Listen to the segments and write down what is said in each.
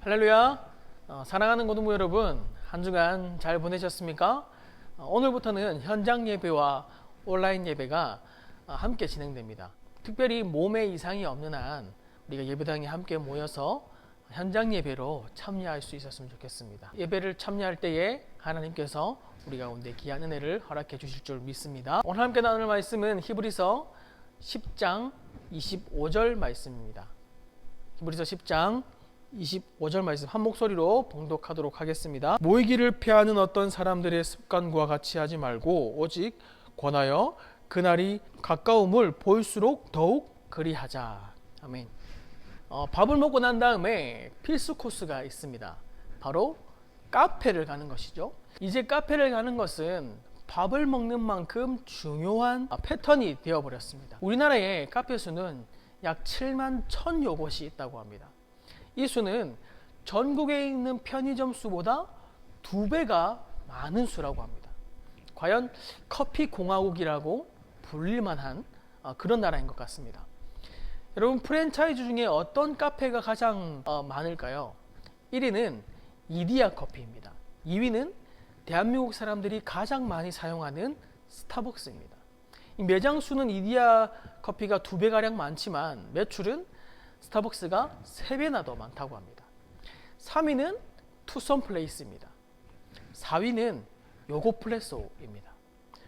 할렐루야. 어, 사랑하는 고등부 여러분, 한 주간 잘 보내셨습니까? 어, 오늘부터는 현장 예배와 온라인 예배가 어, 함께 진행됩니다. 특별히 몸에 이상이 없는 한 우리가 예배당에 함께 모여서 현장 예배로 참여할 수 있었으면 좋겠습니다. 예배를 참여할 때에 하나님께서 우리 가운데 귀한 은혜를 허락해 주실 줄 믿습니다. 오늘 함께 나눌 말씀은 히브리서 10장 25절 말씀입니다. 히브리서 10장 25절 말씀 한 목소리로 봉독하도록 하겠습니다. 모이기를 피하는 어떤 사람들의 습관과 같이 하지 말고 오직 권하여 그날이 가까움을 볼수록 더욱 그리하자. 아멘. 어, 밥을 먹고 난 다음에 필수 코스가 있습니다. 바로 카페를 가는 것이죠. 이제 카페를 가는 것은 밥을 먹는 만큼 중요한 패턴이 되어버렸습니다. 우리나라의 카페 수는 약 7만 천여 곳이 있다고 합니다. 이 수는 전국에 있는 편의점 수보다 두 배가 많은 수라고 합니다. 과연 커피 공화국이라고 불릴만한 어, 그런 나라인 것 같습니다. 여러분 프랜차이즈 중에 어떤 카페가 가장 어, 많을까요? 1위는 이디야 커피입니다. 2위는 대한민국 사람들이 가장 많이 사용하는 스타벅스입니다. 이 매장 수는 이디야 커피가 두 배 가량 많지만 매출은 스타벅스가 세 배나 더 많다고 합니다. 3위는 투썸 플레이스입니다. 4위는 요고 플레소입니다.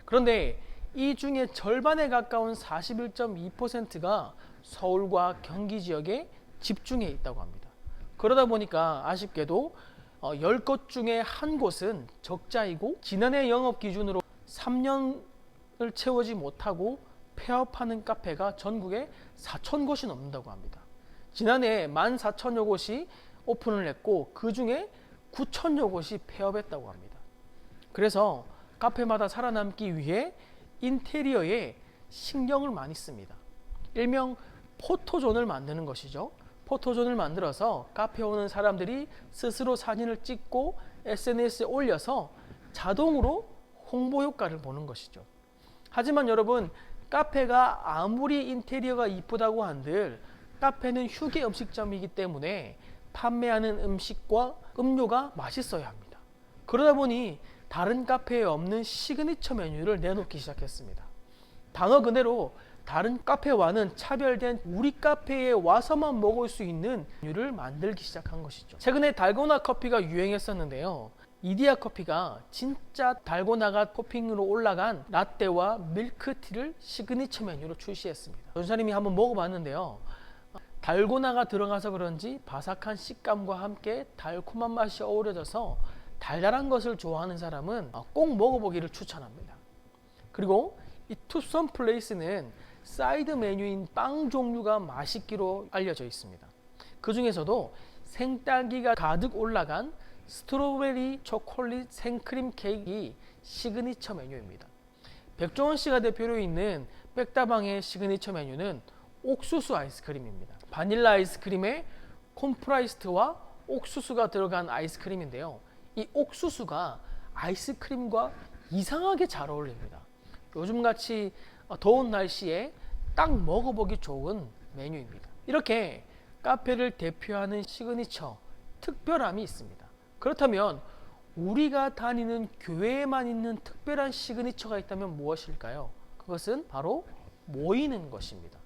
그런데 이 중에 절반에 가까운 41.2%가 서울과 경기 지역에 집중해 있다고 합니다. 그러다 보니까 아쉽게도 어, 10곳 중에 한 곳은 적자이고 지난해 영업 기준으로 3년을 채우지 못하고 폐업하는 카페가 전국에 4천 곳이 넘는다고 합니다. 지난해 14,000여 곳이 오픈을 했고 그 중에 9천여 곳이 폐업했다고 합니다. 그래서 카페마다 살아남기 위해 인테리어에 신경을 많이 씁니다. 일명 포토존을 만드는 것이죠. 포토존을 만들어서 카페 오는 사람들이 스스로 사진을 찍고 SNS에 올려서 자동으로 홍보 효과를 보는 것이죠. 하지만 여러분 카페가 아무리 인테리어가 이쁘다고 한들 카페는 휴게 음식점이기 때문에 판매하는 음식과 음료가 맛있어야 합니다. 그러다 보니 다른 카페에 없는 시그니처 메뉴를 내놓기 시작했습니다. 단어 그대로 다른 카페와는 차별된 우리 카페에 와서만 먹을 수 있는 메뉴를 만들기 시작한 것이죠. 최근에 달고나 커피가 유행했었는데요. 이디야 커피가 진짜 달고나가 토핑으로 올라간 라떼와 밀크티를 시그니처 메뉴로 출시했습니다. 전사님이 한번 먹어봤는데요. 달고나가 들어가서 그런지 바삭한 식감과 함께 달콤한 맛이 어우러져서 달달한 것을 좋아하는 사람은 꼭 먹어보기를 추천합니다. 그리고 이 투썸 플레이스는 사이드 메뉴인 빵 종류가 맛있기로 알려져 있습니다. 그 중에서도 생딸기가 가득 올라간 스트로베리 초콜릿 생크림 케이크 시그니처 메뉴입니다. 백종원 씨가 대표로 있는 백다방의 시그니처 메뉴는 옥수수 아이스크림입니다. 바닐라 아이스크림에 콤프라이스트와 옥수수가 들어간 아이스크림인데요. 이 옥수수가 아이스크림과 이상하게 잘 어울립니다. 요즘 같이 더운 날씨에 딱 먹어보기 좋은 메뉴입니다. 이렇게 카페를 대표하는 시그니처 특별함이 있습니다. 그렇다면 우리가 다니는 교회에만 있는 특별한 시그니처가 있다면 무엇일까요? 그것은 바로 모이는 것입니다.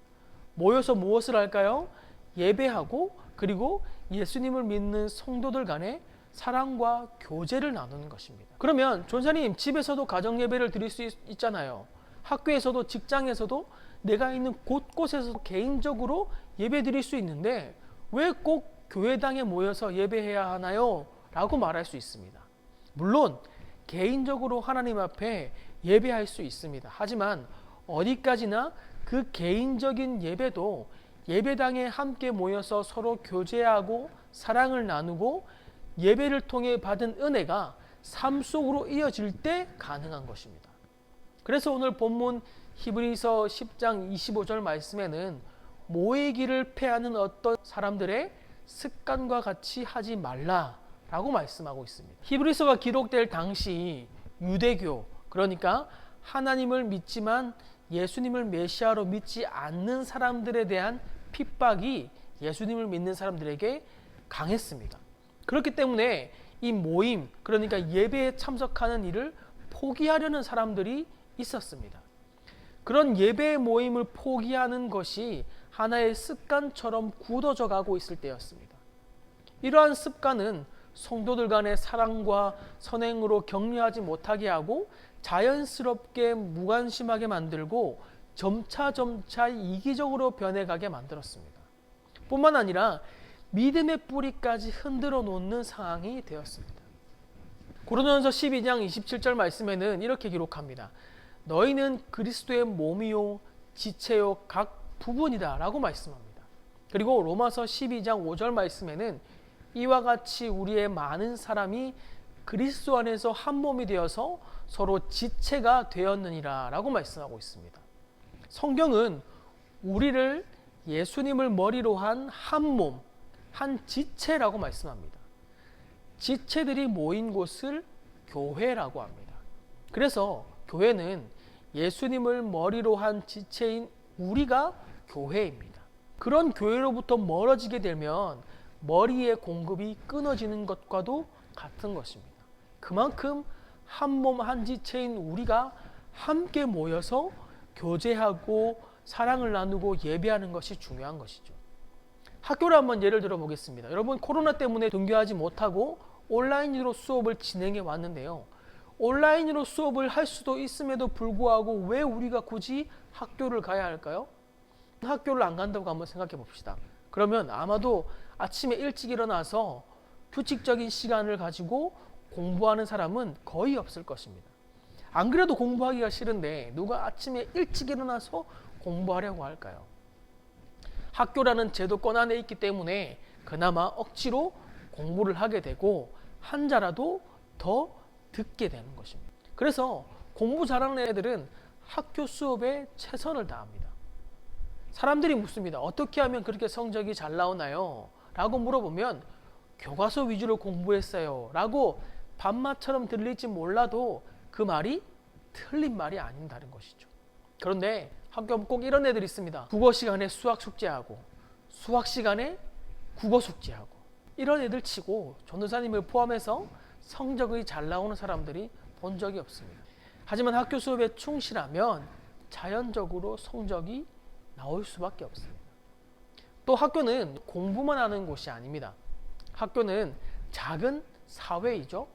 모여서 무엇을 할까요? 예배하고 그리고 예수님을 믿는 성도들 간에 사랑과 교제를 나누는 것입니다. 그러면 전사님 집에서도 가정 예배를 드릴 수 있, 잖아요 학교에서도 직장에서도 내가 있는 곳곳에서 개인적으로 예배 드릴 수 있는데 왜 꼭 교회당에 모여서 예배해야 하나요? 라고 말할 수 있습니다. 물론 개인적으로 하나님 앞에 예배할 수 있습니다. 하지만 어디까지나 그 개인적인 예배도 예배당에 함께 모여서 서로 교제하고 사랑을 나누고 예배를 통해 받은 은혜가 삶 속으로 이어질 때 가능한 것입니다. 그래서 오늘 본문 히브리서 10장 25절 말씀에는 모이기를 패하는 어떤 사람들의 습관과 같이 하지 말라라고 말씀하고 있습니다. 히브리서가 기록될 당시 유대교 그러니까 하나님을 믿지만 예수님을 메시아로 믿지 않는 사람들에 대한 핍박이 예수님을 믿는 사람들에게 강했습니다. 그렇기 때문에 이 모임, 그러니까 예배에 참석하는 일을 포기하려는 사람들이 있었습니다. 그런 예배 모임을 포기하는 것이 하나의 습관처럼 굳어져 가고 있을 때였습니다. 이러한 습관은 성도들 간의 사랑과 선행으로 격려하지 못하게 하고 자연스럽게 무관심하게 만들고 점차 점차 이기적으로 변해가게 만들었습니다. 뿐만 아니라 믿음의 뿌리까지 흔들어 놓는 상황이 되었습니다. 고린도전서 12장 27절 말씀에는 이렇게 기록합니다. 너희는 그리스도의 몸이요 지체요 각 부분이다라고 말씀합니다. 그리고 로마서 12장 5절 말씀에는 이와 같이 우리의 많은 사람이 그리스도 안에서 한 몸이 되어서 서로 지체가 되었느니라라고 말씀하고 있습니다. 성경은 우리를 예수님을 머리로 한 한 몸, 한 지체라고 말씀합니다. 지체들이 모인 곳을 교회라고 합니다. 그래서 교회는 예수님을 머리로 한 지체인 우리가 교회입니다. 그런 교회로부터 멀어지게 되면 머리의 공급이 끊어지는 것과도 같은 것입니다. 그만큼 한 몸 한 지체인 우리가 함께 모여서 교제하고 사랑을 나누고 예배하는 것이 중요한 것이죠. 학교를 한번 예를 들어 보겠습니다. 여러분 코로나 때문에 등교하지 못하고 온라인으로 수업을 진행해 왔는데요. 온라인으로 수업을 할 수도 있음에도 불구하고 왜 우리가 굳이 학교를 가야 할까요? 학교를 안 간다고 한번 생각해 봅시다. 그러면 아마도 아침에 일찍 일어나서 규칙적인 시간을 가지고 공부하는 사람은 거의 없을 것입니다. 안 그래도 공부하기가 싫은데 누가 아침에 일찍 일어나서 공부하려고 할까요? 학교라는 제도권 안에 있기 때문에 그나마 억지로 공부를 하게 되고 한자라도 더 듣게 되는 것입니다. 그래서 공부 잘하는 애들은 학교 수업에 최선을 다합니다. 사람들이 묻습니다. 어떻게 하면 그렇게 성적이 잘 나오나요? 라고 물어보면 교과서 위주로 공부했어요. 라고 반말처럼 들릴지 몰라도 그 말이 틀린 말이 아닌다는 것이죠. 그런데 학교 꼭 이런 애들이 있습니다. 국어 시간에 수학 숙제하고 수학 시간에 국어 숙제하고 이런 애들 치고 전도사님을 포함해서 성적이 잘 나오는 사람들이 본 적이 없습니다. 하지만 학교 수업에 충실하면 자연적으로 성적이 나올 수밖에 없습니다. 또 학교는 공부만 하는 곳이 아닙니다. 학교는 작은 사회이죠.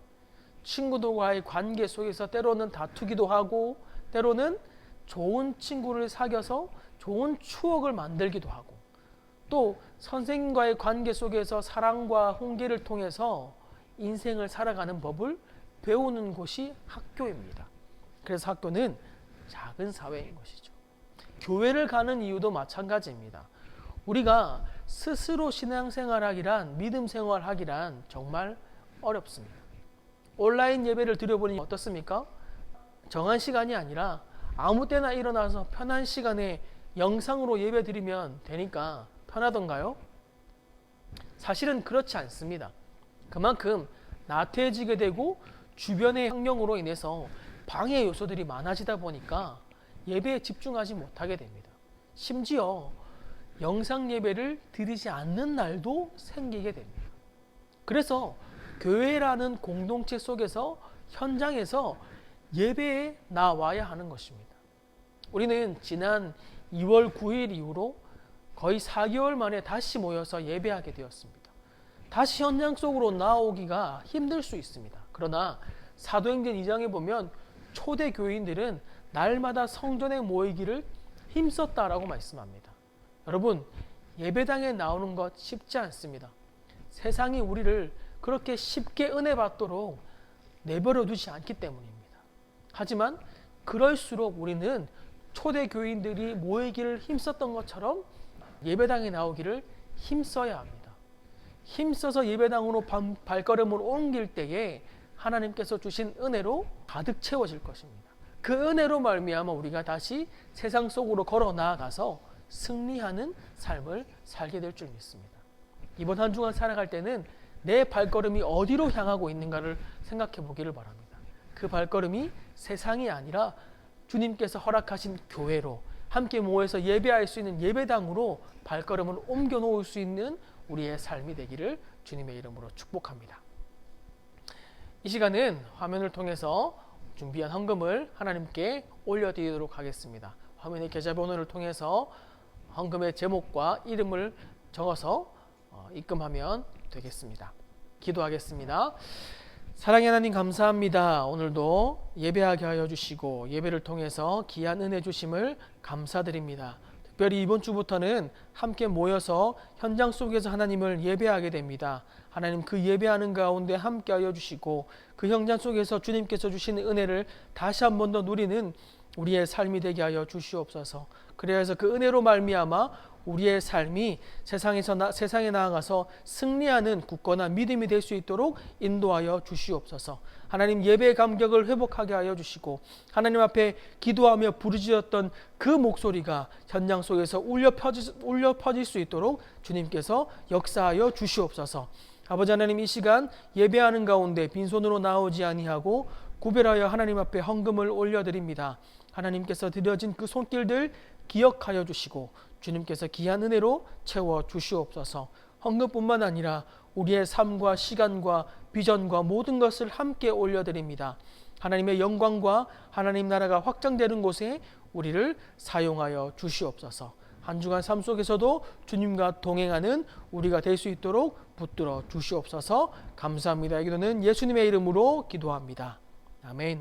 친구들과의 관계 속에서 때로는 다투기도 하고 때로는 좋은 친구를 사귀어서 좋은 추억을 만들기도 하고 또 선생님과의 관계 속에서 사랑과 홍기를 통해서 인생을 살아가는 법을 배우는 곳이 학교입니다. 그래서 학교는 작은 사회인 것이죠. 교회를 가는 이유도 마찬가지입니다. 우리가 스스로 신앙생활하기란 믿음 생활하기란 정말 어렵습니다. 온라인 예배를 드려보니 어떻습니까? 정한 시간이 아니라 아무 때나 일어나서 편한 시간에 영상으로 예배 드리면 되니까 편하던가요? 사실은 그렇지 않습니다. 그만큼 나태해지게 되고 주변의 환경으로 인해서 방해 요소들이 많아지다 보니까 예배에 집중하지 못하게 됩니다. 심지어 영상 예배를 드리지 않는 날도 생기게 됩니다. 그래서 교회라는 공동체 속에서 현장에서 예배에 나와야 하는 것입니다. 우리는 지난 2월 9일 이후로 거의 4개월 만에 다시 모여서 예배하게 되었습니다. 다시 현장 속으로 나오기가 힘들 수 있습니다. 그러나 사도행전 2장에 보면 초대 교인들은 날마다 성전에 모이기를 힘썼다라고 말씀합니다. 여러분, 예배당에 나오는 것 쉽지 않습니다. 세상이 우리를 그렇게 쉽게 은혜 받도록 내버려 두지 않기 때문입니다. 하지만 그럴수록 우리는 초대 교인들이 모이기를 힘썼던 것처럼 예배당에 나오기를 힘써야 합니다. 힘써서 예배당으로 발걸음을 옮길 때에 하나님께서 주신 은혜로 가득 채워질 것입니다. 그 은혜로 말미암아 우리가 다시 세상 속으로 걸어 나아가서 승리하는 삶을 살게 될 줄 믿습니다. 이번 한 주간 살아갈 때는 내 발걸음이 어디로 향하고 있는가를 생각해 보기를 바랍니다. 그 발걸음이 세상이 아니라 주님께서 허락하신 교회로 함께 모여서 예배할 수 있는 예배당으로 발걸음을 옮겨 놓을 수 있는 우리의 삶이 되기를 주님의 이름으로 축복합니다. 이 시간은 화면을 통해서 준비한 헌금을 하나님께 올려드리도록 하겠습니다. 화면의 계좌번호를 통해서 헌금의 제목과 이름을 적어서 어, 입금하면 되겠습니다. 기도하겠습니다. 사랑의 하나님 감사합니다. 오늘도 예배하게 하여 주시고 예배를 통해서 귀한 은혜 주심을 감사드립니다. 특별히 이번 주부터는 함께 모여서 현장 속에서 하나님을 예배하게 됩니다. 하나님 그 예배하는 가운데 함께 하여 주시고 그 현장 속에서 주님께서 주시는 은혜를 다시 한 번 더 누리는 우리의 삶이 되게 하여 주시옵소서. 그래서 그 은혜로 말미암아 우리의 삶이 세상에서 나, 세상에 나아가서 승리하는 굳건한 믿음이 될 수 있도록 인도하여 주시옵소서. 하나님 예배의 감격을 회복하게 하여 주시고 하나님 앞에 기도하며 부르짖었던 그 목소리가 현장 속에서 울려 퍼질, 울려 퍼질 수 있도록 주님께서 역사하여 주시옵소서. 아버지 하나님 이 시간 예배하는 가운데 빈손으로 나오지 아니하고 구별하여 하나님 앞에 헌금을 올려드립니다. 하나님께서 드려진 그 손길들 기억하여 주시고 주님께서 귀한 은혜로 채워 주시옵소서. 헌금뿐만 아니라 우리의 삶과 시간과 비전과 모든 것을 함께 올려드립니다. 하나님의 영광과 하나님 나라가 확장되는 곳에 우리를 사용하여 주시옵소서. 한 주간 삶 속에서도 주님과 동행하는 우리가 될 수 있도록 붙들어 주시옵소서. 감사합니다. 이 기도는 예수님의 이름으로 기도합니다. 아멘.